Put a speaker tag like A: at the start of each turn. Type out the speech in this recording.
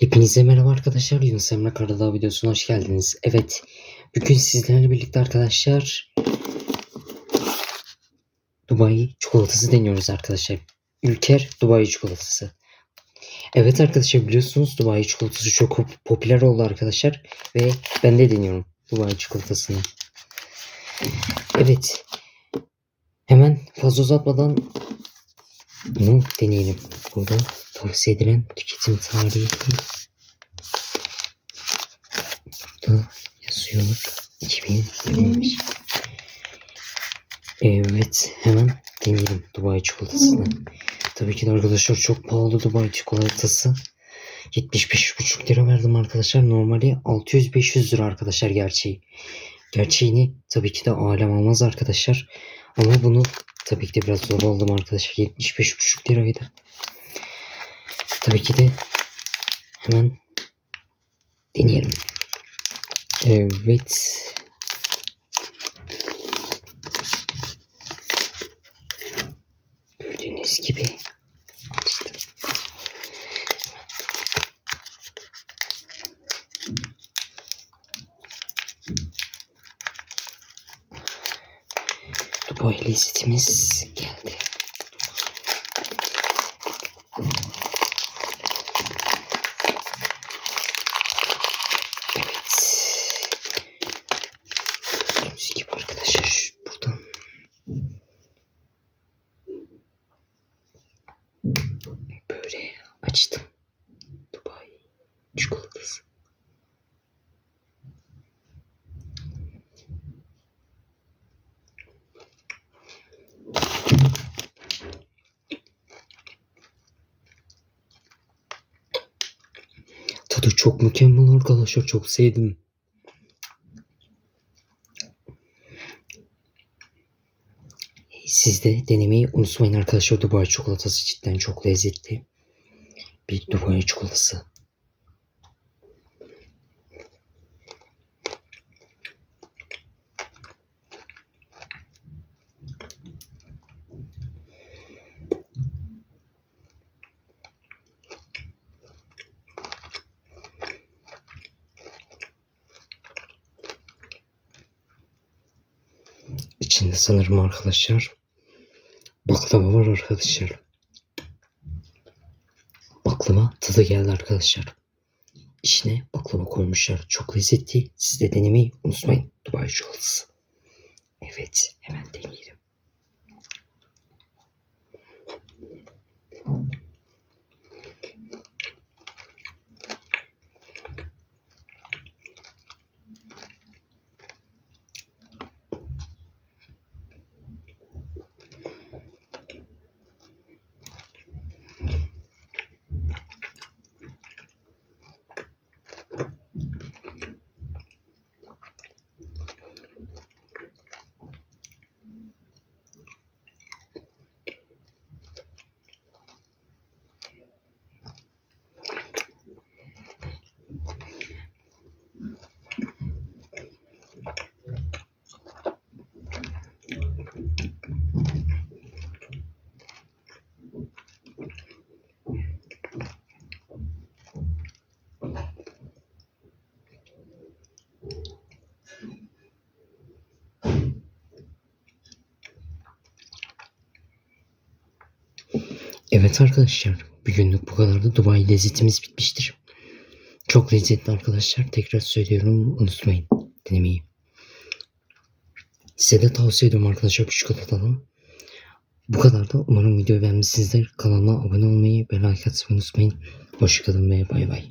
A: Hepinize merhaba arkadaşlar. Yunus Emre Karadağ videosuna hoş geldiniz. Evet, bugün sizlerle birlikte arkadaşlar Dubai çikolatası deniyoruz arkadaşlar. Ülker Dubai çikolatası. Evet arkadaşlar biliyorsunuz Dubai çikolatası çok pop- popüler oldu arkadaşlar. Ve ben de deniyorum Dubai çikolatasını. Evet. Hemen fazla uzatmadan bunu deneyelim. Burada tavsiye edilen tüketim tarihi burada yazıyor 2025. Evet hemen deneyelim Dubai çikolatasını. Tabii ki de arkadaşlar çok pahalı Dubai çikolatası. 75,5 lira verdim arkadaşlar. Normali 600-500 lira arkadaşlar gerçeği. Gerçeğini tabii ki de alem almaz arkadaşlar. Ama bunu tabii ki de biraz zor aldım arkadaşlar. 75,5 liraydı. Tabii ki de hemen deneyelim. Evet. Gördüğünüz gibi açtım. Dubai lezzetimiz geldi. Evet. Gördüğünüz gibi arkadaşlar şu- buradan böyle açtım. Dubai çikolatası. Tadı çok mükemmel arkadaşlar. Çok sevdim. Siz de denemeyi unutmayın arkadaşlar. Dubai çikolatası cidden çok lezzetli. Bir Dubai çikolatası. İçinde sanırım arkadaşlar baklava var arkadaşlar. Baklava tadı geldi arkadaşlar. İçine baklava koymuşlar. Çok lezzetli. Siz de denemeyi unutmayın. Dubai çikolatası. Evet hemen deneyelim. Evet arkadaşlar. Bugünlük bu kadardı. Dubai lezzetimiz bitmiştir. Çok lezzetli arkadaşlar. Tekrar söylüyorum. Unutmayın denemeyi. Size de tavsiye ediyorum arkadaşlar bu çikolatadan. Bu kadar da umarım videoyu beğenmişsinizdir. Kanalıma abone olmayı ve like atmayı unutmayın. Hoşçakalın ve bay bay.